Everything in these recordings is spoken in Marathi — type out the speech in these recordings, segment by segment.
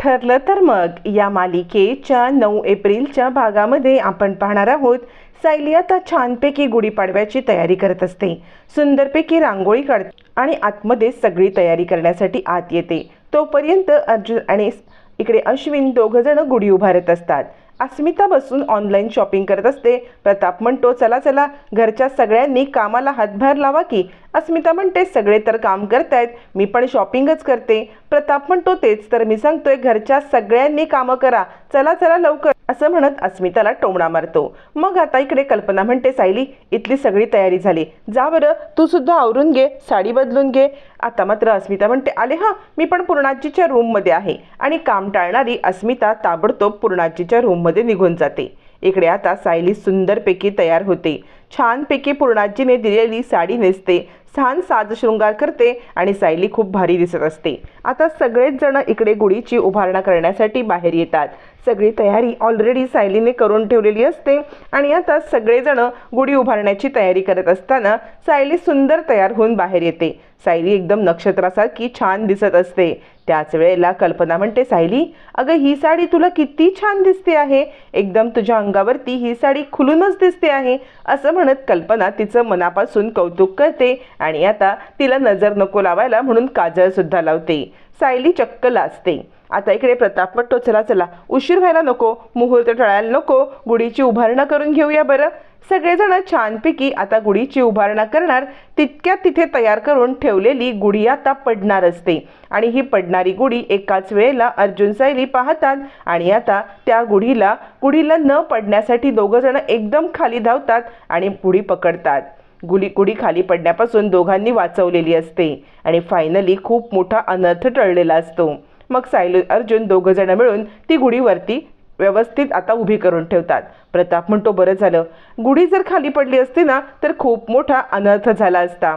ठरलं तर मग या मालिकेच्या नऊ एप्रिलच्या भागामध्ये आपण पाहणार आहोत. सायली आता छानपैकी गुढीपाडव्याची तयारी करत असते. सुंदरपैकी रांगोळी काढ आणि आतमध्ये सगळी तयारी करण्यासाठी आत येते. तोपर्यंत अर्जुन आणि इकडे अश्विन दोघंजणं गुढी उभारत असतात. अस्मिता बसून ऑनलाईन शॉपिंग करत असते. प्रताप म्हणतो चला चला घरच्या सगळ्यांनी कामाला हातभार लावा की अस्मिता म्हणते सगळे तर काम करतायत मी पण शॉपिंगच करते. प्रताप म्हणतो तेच तर मी सांगतोय घरच्या सगळ्यांनी कामं करा. चला चला लवकर. असं म्हणत अस्मिताला टोमणा मारतो. मग आता इकडे कल्पना म्हणते सायली इथली सगळी तयारी झाली. जा बरं तू सुद्धा आवरून घे साडी बदलून घे. आता मात्र अस्मिता म्हणते आले हां मी पण पूर्णाजीच्या रूममध्ये आहे. आणि काम टाळणारी अस्मिता ताबडतोब पूर्णाजीच्या रूममध्ये निघून जाते. इकडे आता सायली सुंदरपैकी तयार होते. छानपैकी पूर्णाजीने दिलेली साडी नेसते. छान साज शृंगार करते आणि सायली खूप भारी दिसत असते. आता सगळेच जण इकडे गुढीची उभारणा करण्यासाठी बाहेर येतात. सगळी तयारी ऑलरेडी सायलीने करून ठेवलेली असते आणि आता सगळेजण गुढी उभारण्याची तयारी करत असताना सायली सुंदर तयार होऊन बाहेर येते. सायली एकदम नक्षत्रासारखी छान दिसत असते. त्याच वेळेला कल्पना म्हणते सायली अगं ही साडी तुला किती छान दिसते आहे. एकदम तुझ्या अंगावरती ही साडी खुलूनच दिसते आहे. असं म्हणत कल्पना तिचं मनापासून कौतुक करते आणि आता तिला नजर नको लावायला म्हणून काजळसुद्धा लावते. सायली चक्क लाजते. आता इकडे प्रताप म्हणतो चला चला उशीर व्हायला नको मुहूर्त टळायला नको गुढीची उभारणा करून घेऊया बरं. सगळेजण छानपैकी आता गुढीची उभारणा करणार तितक्यात तिथे तयार करून ठेवलेली गुढी आता पडणार असते. आणि ही पडणारी गुढी एकाच वेळेला अर्जुन सायली पाहतात आणि आता त्या गुढीला गुढीला न पडण्यासाठी दोघंजण एकदम खाली धावतात आणि गुढी पकडतात. गुढी गुढी खाली पडण्यापासून दोघांनी वाचवलेली असते आणि फायनली खूप मोठा अनर्थ टळलेला असतो. मग सायली अर्जुन दोघंजण मिळून ती गुढीवरती व्यवस्थित आता उभी करून ठेवतात. प्रताप म्हणतो बरं झालं. गुढी जर खाली पडली असती ना तर खूप मोठा अनर्थ झाला असता.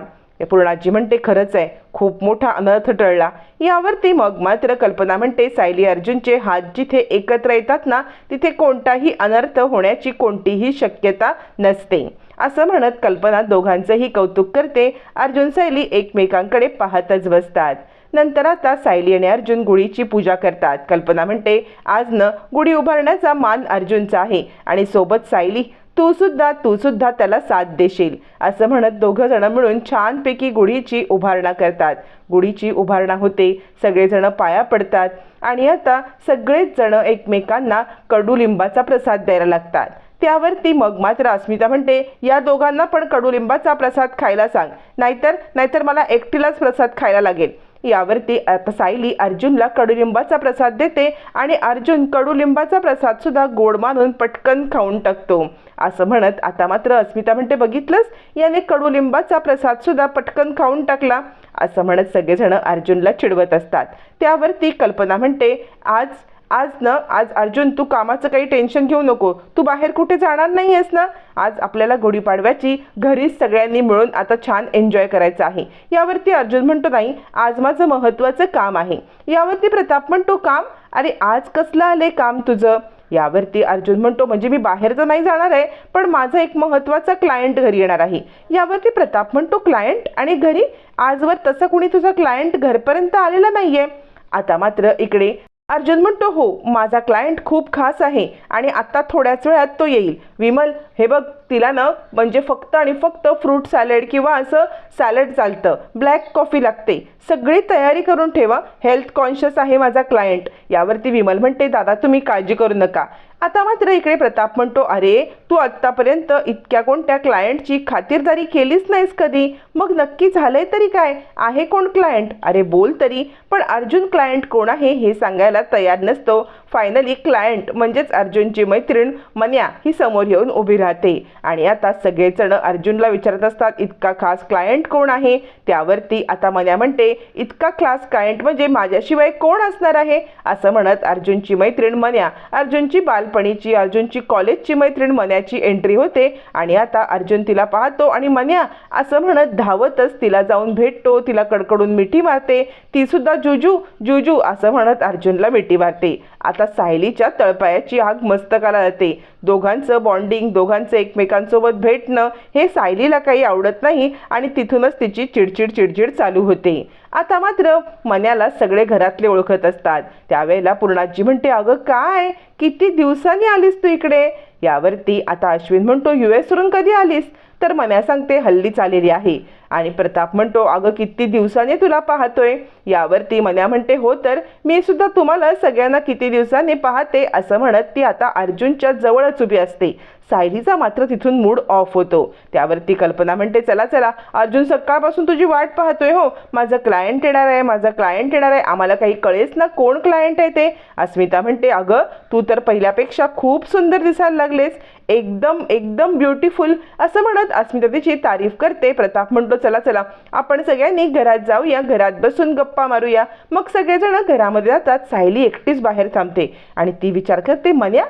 पूर्णाजी म्हणते खरंच आहे. खूप मोठा अनर्थ टळला. यावरती मग मात्र कल्पना म्हणते सायली अर्जुनचे हात जिथे एकत्र येतात ना तिथे कोणताही अनर्थ होण्याची कोणतीही शक्यता नसते. असं म्हणत कल्पना दोघांचंही कौतुक करते. अर्जुन सायली एकमेकांकडे पाहतच बसतात. नंतर आता सायली आणि अर्जुन गुढीची पूजा करतात. कल्पना म्हणते आज न गुढी उभारण्याचा मान अर्जुनचा आहे आणि सोबत सायली तू सुद्धा तू सुद्धा त्याला साथ देशील असं म्हणत दोघं जण मिळून छानपैकी गुढीची उभारणा करतात. गुढीची उभारणा होते सगळेजण पाया पडतात आणि आता सगळेच जण एकमेकांना कडुलिंबाचा प्रसाद द्यायला लागतात. त्यावरती मग मात्र अस्मिता म्हणते या दोघांना पण कडुलिंबाचा प्रसाद खायला सांग. नाहीतर नाहीतर मला एकटीलाच प्रसाद खायला लागेल. यावरती सायली अर्जुनला कडुलिंबाचा प्रसाद देते आणि अर्जुन कडुलिंबाचा प्रसाद सुद्धा गोड मानून पटकन खाऊन टाकतो. असं म्हणत आता मात्र अस्मिता म्हणते बघितलंच याने कडुलिंबाचा प्रसाद सुद्धा पटकन खाऊन टाकला. असं म्हणत सगळेजण अर्जुनला चिडवत असतात. त्यावरती कल्पना म्हणते आज आज ना आज अर्जुन तू कामाचं काही टेन्शन घेऊ नको. तू बाहेर कुठे जाणार नाही आहेस ना? आज आपल्याला गुढीपाडव्याची घरीच सगळ्यांनी मिळून आता छान एन्जॉय करायचं आहे. यावरती अर्जुन म्हणतो नाही आज माझं महत्त्वाचं काम आहे. यावरती प्रताप म्हणतो काम? अरे आज कसलं आले काम तुझं? यावरती अर्जुन म्हणतो म्हणजे मी बाहेर तर नाही जाणार आहे पण माझा एक महत्त्वाचा क्लायंट घरी येणार आहे. यावरती प्रताप म्हणतो क्लायंट आणि घरी? आजवर तसं कुणी तुझा क्लायंट घरपर्यंत आलेला नाही आहे आता मात्र इकडे अर्जुन म्हणतो हो माझा क्लायंट खूप खास आहे आणि आत्ता थोड्याच वेळात तो येईल. विमल हे बघ तिला ना म्हणजे फक्त आणि फक्त फ्रूट सॅलड किंवा असं सॅलड चालतं. ब्लॅक कॉफी लागते. सगळी तयारी करून ठेवा. हेल्थ कॉन्शियस आहे माझा क्लायंट यावरती विमल म्हणते दादा तुम्ही काळजी करू नका. आता मात्र इकडे प्रताप म्हणतो अरे तू आत्तापर्यंत इतक्या कोणत्या क्लायंटची खातिरदारी केलीच नाहीस कधी? मग नक्की झालंय तरी काय? आहे कोण क्लायंट अरे बोल तरी. पण अर्जुन क्लायंट कोण आहे हे सांगायला तयार नसतो. फायनली क्लायंट म्हणजेच अर्जुनची मैत्रीण मन्या ही समोर येऊन उभी राहते. आणि आता सगळेजण अर्जुनला विचारत असतात इतका खास क्लायंट कोण आहे? त्यावरती आता मन्या म्हणते इतका क्लास क्लायंट म्हणजे माझ्याशिवाय कोण असणार आहे? असं म्हणत अर्जुनची मैत्रीण मन्या अर्जुनची बाल लहानपणीची अर्जुनची कॉलेजची मैत्रीण मन्याची एंट्री होते आणि आता अर्जुन तिला पाहतो आणि मन्या असं म्हणत धावतच तिला जाऊन भेटतो तिला कडकडून मिठी मारते. ती सुद्धा जुजू जुजू असं म्हणत अर्जुनला मिठी मारते. आता सायलीच्या तळपायाची आग मस्तकाला जाते. दोघांचं बॉन्डिंग दोघांचं एकमेकांसोबत भेटणं हे सायलीला काही आवडत नाही आणि तिथूनच तिची चिडचिड चिडचिड चालू होते. आता मात्र मन्याला सगळे घरातले ओळखत असतात. त्यावेळेला पूर्णाजी म्हणते अगं काय? किती दिवसांनी आलीस तू इकडे? यावरती आता अश्विन म्हणतो यू एसवरून कधी आलीस? तर मन्या सांगते हल्लीच आलेली आहे. आणि प्रताप म्हणतो अगं किती दिवसांनी तुला पाहतोय. यावरती मन्या म्हणते हो तर मी सुद्धा तुम्हाला सगळ्यांना किती दिवसांनी पाहते असं म्हणत ती आता अर्जुनच्या जवळच उभी असते. सायलीचा मात्र तिथून मूड ऑफ होतो. त्यावरती कल्पना म्हणते चला चला अर्जुन सकाळपासून तुझी वाट पाहतोय हो. माझं क्लायंट येणार आहे माझा क्लायंट येणार आहे. आम्हाला काही कळेच ना कोण क्लायंट आहे ते? अस्मिता म्हणते अगं तू तर पहिल्यापेक्षा खूप सुंदर दिसायला लागलेस. एकदम एकदम ब्युटिफुल असं म्हणत अस्मिता तिची तारीफ करते. प्रताप म्हणतो चला चला आपण सगळ्यांनी घरात जाऊया घरात बसून गप्पा मारूया. मग सगळेजण घरामध्ये जातात. सायली एकटीच बाहेर थांबते आणि ती विचार करते मन्या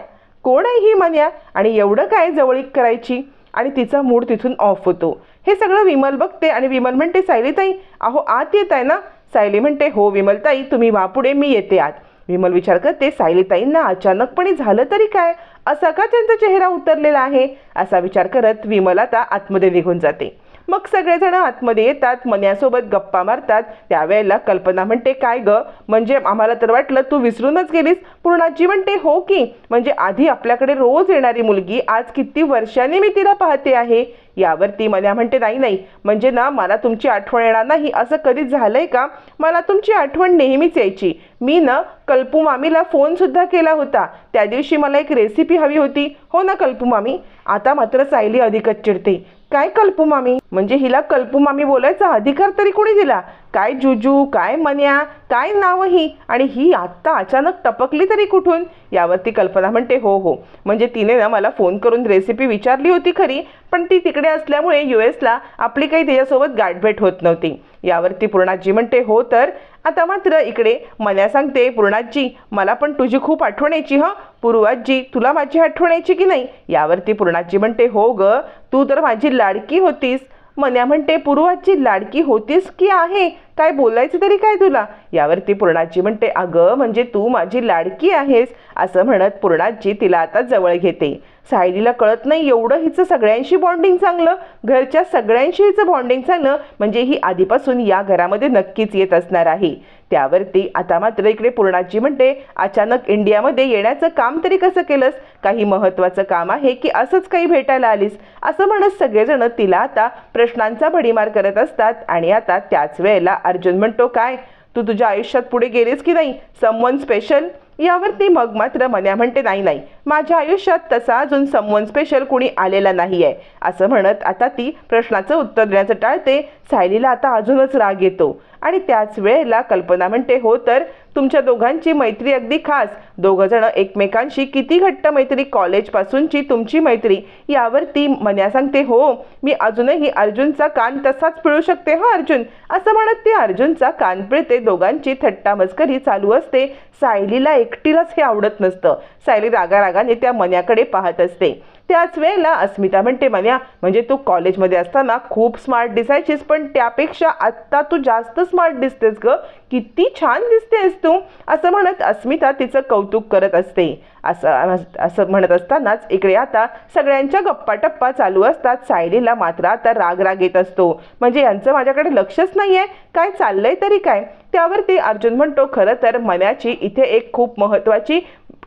कोण आहे ही मन्या आणि एवढं काय जवळीक करायची? आणि तिचा मूड तिथून ऑफ होतो. हे सगळं विमल बघते आणि विमल म्हणते सायलीताई अहो आत येत आहे ना? सायली म्हणते हो विमलताई तुम्ही वा पुढे मी येते आत. विमल विचार करते सायलीताईंना अचानकपणे झालं तरी काय? असा का त्यांचा चेहरा उतरलेला आहे? असा विचार करत विमल आता आतमध्ये निघून जाते. मग सगळेजण आतमध्ये येतात मन्यासोबत गप्पा मारतात. त्यावेळेला कल्पना म्हणते काय ग? म्हणजे आम्हाला तर वाटलं तू विसरूनच गेलीस. पूर्णाजी म्हणते हो की. म्हणजे आधी आपल्याकडे रोज येणारी मुलगी आज किती वर्षांनी मी तिला पाहते आहे. यावर ती मन्या म्हणते नाही नाही. म्हणजे ना मला तुमची आठवण येणार नाही. असं कधीच झालंय का? मला तुमची आठवण नेहमीच यायची. मी ना कल्पू मामीला फोनसुद्धा केला होता. त्या दिवशी मला एक रेसिपी हवी होती. हो ना कल्पू मामी? आता मात्र सायली अधिकच चिडते. काय कल्पू मामी? म्हणजे हिला कल्पू मामी बोलायचा अधिकार तरी कोणी दिला? काय जुजू काय मन्या काय नाव ही आणि ही आत्ता अचानक टपकली तरी कुठून? यावरती कल्पना म्हणते हो हो. म्हणजे तिने ना मला फोन करून रेसिपी विचारली होती खरी पण ती तिकडे असल्यामुळे यू एसला आपली काही तिच्यासोबत गाठभेट होत नव्हती. यावरती पूर्णाजी म्हणते हो तर आता मात्र इकडे मन्या सांगते पूर्णाजी मला पण तुझी खूप आठवण यायची हं? पूर्वाजी तुला माझी आठवण यायची की नाही? यावरती पूर्णाजी म्हणते हो ग तू तर माझी लाडकी होतीस. मन्या म्हणते पूर्वाजी लाडकी होतीस की आहे? काय बोलायचं तरी काय तुला? यावरती पूर्णाजी म्हणते अगं म्हणजे तू माझी लाडकी आहेस असं म्हणत पूर्णाजी तिला आता जवळ घेते. सायलीला कळत नाही एवढं हिचं सगळ्यांशी बॉन्डिंग चांगलं. घरच्या सगळ्यांशी हिचं बॉन्डिंग चांगलं म्हणजे ही आधीपासून या घरामध्ये नक्कीच येत असणार आहे. त्यावरती आता मात्र इकडे पूर्णाजी म्हणते अचानक इंडियामध्ये येण्याचं काम तरी कसं केलंस? काही महत्त्वाचं काम आहे की असंच काही भेटायला आलीस? असं म्हणत सगळेजण तिला आता प्रश्नांचा भडीमार करत असतात आणि आता त्याच वेळेला अर्जुन म्हणतो काय? तू तुझ्या आयुष्यात पुढे गेलीस की नाही? समवन स्पेशल यावरती मग मात्र मन्या म्हणते नाही नाही. माझ्या आयुष्यात तसा अजून समवन स्पेशल कुणी आलेला नाही आहे असं म्हणत आता ती प्रश्नाचं उत्तर देण्याचं टाळते. सायलीला आता अजूनच राग येतो. आणि त्याच वेळेला कल्पना म्हणते हो तर तुमच्या दोघांची मैत्री अगदी खास. दोघंजणं एकमेकांशी किती घट्ट मैत्री कॉलेजपासूनची तुमची मैत्री यावरती मन्या सांगते हो मी अजूनही अर्जुनचा कान तसाच पिळू शकते हो अर्जुन? असं म्हणत ती अर्जुनचा कान पिळते. दोघांची थट्टा मस्करी चालू असते. सायलीला एकटीलाच हे आवडत नसतं. सायली रागारागाने त्या मन्याकडे पाहत असते. त्याच वेळेला अस्मिता म्हणते मन्या म्हणजे तू कॉलेजमध्ये असताना खूप स्मार्ट दिसायचीस पण त्यापेक्षा आत्ता तू जास्त स्मार्ट दिसतेस ग. किती छान दिसतेस तू. असं म्हणत अस्मिता तिचं कौतुक करत असते. असं असं म्हणत असतानाच इकडे आता सगळ्यांच्या गप्पा टप्पा चालू असतात. सायलीला मात्र आता राग राग येत असतो. म्हणजे यांचं माझ्याकडे लक्षच नाही आहे काय चाललंय तरी काय? त्यावरती अर्जुन म्हणतो खरं तर मन्याची इथे एक खूप महत्त्वाची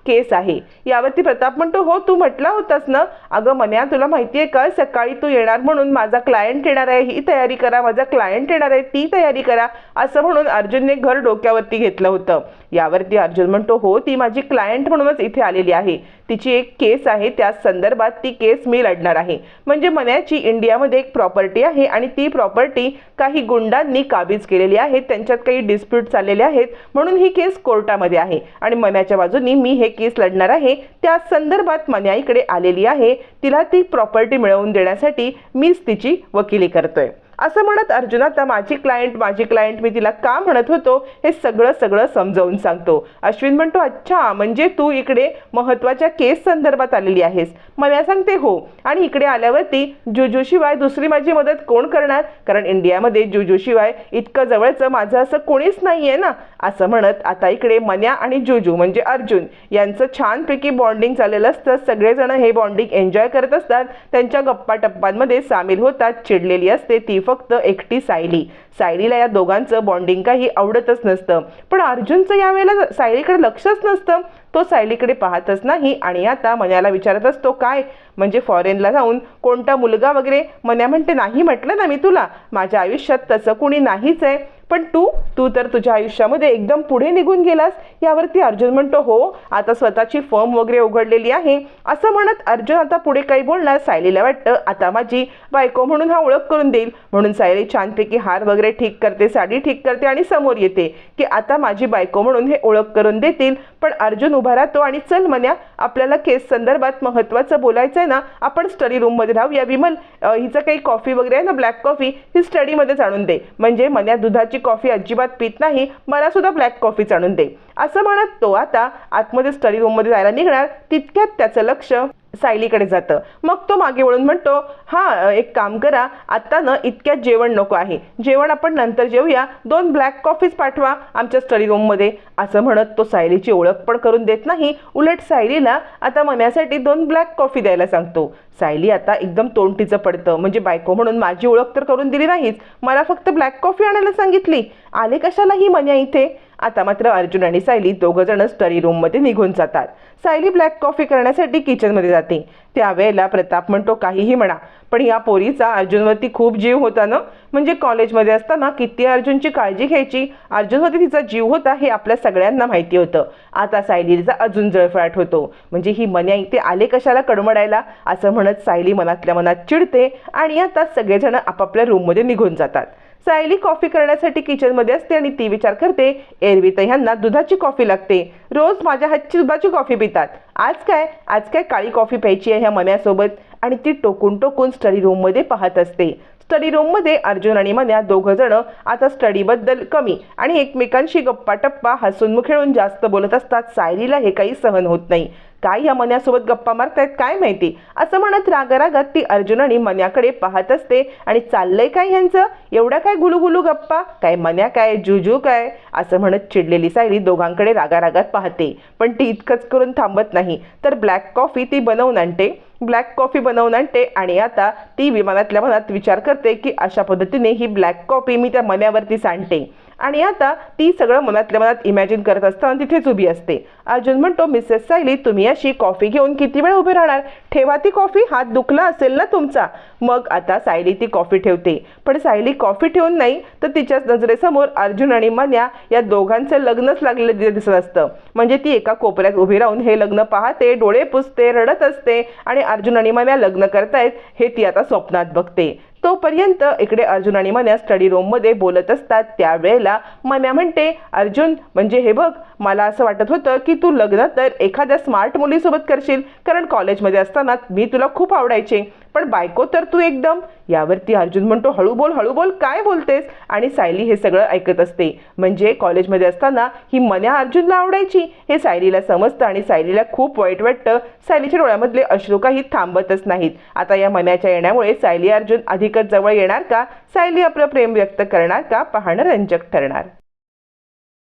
केस आहे. यावरती प्रताप म्हणतो हो तू म्हटला होतास ना? अगं मन्या तुला माहिती आहे का? सकाळी तू येणार म्हणून माझा क्लायंट येणार आहे ही तयारी करा माझा क्लायंट येणार आहे ती तयारी करा असं म्हणून अर्जुनने घर डोक्यावरती घेतलं होतं. यावरती अर्जुन म्हणतो हो ती माझी क्लायंट म्हणूनच इथे आलेली आहे. तिची एक केस आहे त्या संदर्भात ती केस मी लढणार आहे. म्हणजे मन्याची इंडियामध्ये एक प्रॉपर्टी आहे आणि ती प्रॉपर्टी काही गुंडांनी काबीज केलेली आहे त्यांच्यात काही डिस्प्यूट चाललेले आहेत म्हणून ही केस कोर्टामध्ये आहे. आणि मन्याच्या बाजूनी मी हे केस लढणार आहे. त्या संदर्भात मन्या इकडे आलेली आहे. तिला ती प्रॉपर्टी मिळवून देण्यासाठी मीच तिची वकिली करतोय. असं म्हणत अर्जुन आता माझी क्लायंट माझी क्लायंट मी तिला का म्हणत होतो हे सगळं सगळं समजावून सांगतो. अश्विन म्हणतो अच्छा म्हणजे तू इकडे महत्त्वाच्या केस संदर्भात आलेली आहेस. मला सांगते हो. आणि इकडे आल्यावरती जुजूशिवाय दुसरी माझी मदत कोण करणार? कारण इंडियामध्ये जुजूशिवाय इतकं जवळचं माझं असं कोणीच नाही आहे ना. असं म्हणत आता इकडे मन्या आणि जुजू म्हणजे अर्जुन यांचं छानपैकी बॉन्डिंग चाललेलं असतं. सगळेजण हे बॉन्डिंग एन्जॉय करत असतात. त्यांच्या गप्पा टप्पांमध्ये सामील होतात चिडलेली असते ती फक्त एकटी सायली. सायलीला या दोघांचं बॉन्डिंग काही आवडतच नसतं. पण अर्जुनचं यावेळेला सायलीकडे लक्षच नसतं. तो सायलीकडे पाहतच नाही आणि आता मन्याला विचारत असतो काय? म्हणजे फॉरेनला जाऊन कोणता मुलगा वगैरे मन्या म्हणते नाही म्हटलं ना मी तुला. माझ्या आयुष्यात तसं कुणी नाहीच आहे. पण तू तू तर तुझ्या आयुष्यामध्ये एकदम पुढे निघून गेलास. यावरती अर्जुन म्हणतो हो आता स्वतःची फर्म वगैरे उघडलेली आहे. असं म्हणत अर्जुन आता पुढे काही बोलणार. सायलीला वाटतं आता माझी बायको म्हणून हा ओळख करून देईल. म्हणून सायली छानपैकी हार वगैरे ठीक करते साडी ठीक करते आणि समोर येते की आता माझी बायको म्हणून हे ओळख करून देतील. पण अर्जुन उभा राहतो आणि चल म्हण्या आपल्याला केस संदर्भात महत्त्वाचं बोलायचं आहे ना आपण स्टडी रूममध्ये राहूया. विमल हिचं काही कॉफी वगैरे आहे ना ब्लॅक कॉफी ही स्टडीमध्येच आणून दे. म्हणजे मन्या दुधाची कॉफी अजिबात पित नाही मला सुद्धा ब्लॅक कॉफीच आणून दे. असं म्हणत तो आता आतमध्ये स्टडी रूममध्ये जायला निघणार. तितक्यात त्याचं लक्ष सायलीकडे जातं. मग तो मागे वळून म्हणतो हां एक काम करा आत्ता ना इतक्यात जेवण नको आहे. जेवण आपण नंतर जेवूया. दोन ब्लॅक कॉफीज पाठवा आमच्या स्टडी रूममध्ये असं म्हणत तो सायलीची ओळख पण करून देत नाही. उलट सायलीला आता मम्यासाठी दोन ब्लॅक कॉफी द्यायला सांगतो. सायली आता एकदम तोंड पडतं. म्हणजे बायको म्हणून माझी ओळख तर करून दिली नाहीच. मला फक्त ब्लॅक कॉफी आणायला सांगितली. आले कशाला ही मन्या इथे? आता मात्र अर्जुन आणि सायली दोघंजण स्टडी रूममध्ये निघून जातात. सायली ब्लॅक कॉफी करण्यासाठी किचनमध्ये जाते. त्यावेळेला प्रताप म्हणतो काहीही म्हणा पण या पोरीचा अर्जुनवरती खूप जीव होता ना? म्हणजे कॉलेजमध्ये असताना किती अर्जुनची काळजी घ्यायची? अर्जुनवरती तिचा जीव होता हे आपल्या सगळ्यांना माहिती होतं. आता सायलीचा अजून जळफळाट होतो. म्हणजे ही मन्या इथे आले कशाला कडमडायला? असं म्हणत सायली मनातल्या मनात चिडते आणि आता सगळेजण आपापल्या रूममध्ये निघून जातात. सायली कॉफी करण्यासाठी किचनमध्ये असते आणि ती विचार करते एरवी तर ह्यांना दुधाची कॉफी लागते. रोज माझ्या हातची दुधाची कॉफी पितात. आज काय? आज काय काळी कॉफी प्यायची आहे ह्या मम्यासोबत? आणि ती टोकून टोकून स्टडी रूममध्ये पाहत असते. स्टडी रूममध्ये अर्जुन आणि मन्या दोघं जण आता स्टडीबद्दल कमी आणि एकमेकांशी गप्पा टप्पा हसून खेळून जास्त बोलत असतात. सायलीला हे काही सहन होत नाही. काय या मन्यासोबत गप्पा मारतायत? काय माहिती? असं म्हणत रागारागात ती अर्जुन आणि मन्याकडे पाहत असते. आणि चाललंय काय ह्यांचं? एवढा काय गुलुगुलू गप्पा? काय मन्या काय? जुजू काय? असं म्हणत चिडलेली सायली दोघांकडे रागारागात पाहते. पण ती इतकंच करून थांबत नाही. तर ब्लॅक कॉफी ती बनवून आणते. ब्लॅक कॉफी बनवून आणते आणि आता ती विमानातल्या मनात विचार करते की अशा पद्धतीने ही ब्लॅक कॉफी मी त्या मन्यावरती सांडते आणि आता ती सगळं मनातल्या मनात इमॅजिन करत असताना तिथेच उभी असते. अर्जुन म्हणतो मिसेस सायली तुम्ही अशी कॉफी घेऊन किती वेळ उभे राहणार? ठेवा ती कॉफी हात दुखला असेल ना तुमचा. मग आता सायली ती कॉफी ठेवते. पण सायली कॉफी ठेवून नाही तर तिच्याच नजरेसमोर अर्जुन आणि मन्या या दोघांचं लग्नच लागलेलं दिसत असतं. म्हणजे ती एका कोपऱ्यात उभी राहून हे लग्न पाहते डोळे पुसते रडत असते आणि अर्जुन आणि मन्या लग्न करतायत हे ती आता स्वप्नात बघते. तोपर्यंत इकडे अर्जुन आणि मन्या स्टडी रूममध्ये बोलत असतात. त्यावेळेला मन्या म्हणते अर्जुन म्हणजे हे बघ मला असं वाटत होतं की तू लग्न तर एखाद्या स्मार्ट मुलीसोबत करशील. कारण कॉलेजमध्ये असताना मी तुला खूप आवडायचे. पण बायको तर तू एकदम. यावरती अर्जुन म्हणतो हळू बोल हळू बोल काय बोलतेस? आणि सायली हे सगळं ऐकत असते. म्हणजे कॉलेजमध्ये असताना ही मन्या अर्जुनला आवडायची. हे सायलीला समजतं आणि सायलीला खूप वाईट वाटतं. सायलीच्या डोळ्यामधले अश्रू काही थांबतच नाहीत. आता या मन्याच्या येण्यामुळे सायली अर्जुन अधिकच जवळ येणार का? सायली आपलं प्रेम व्यक्त करणार का? पाहणं रंजक ठरणार.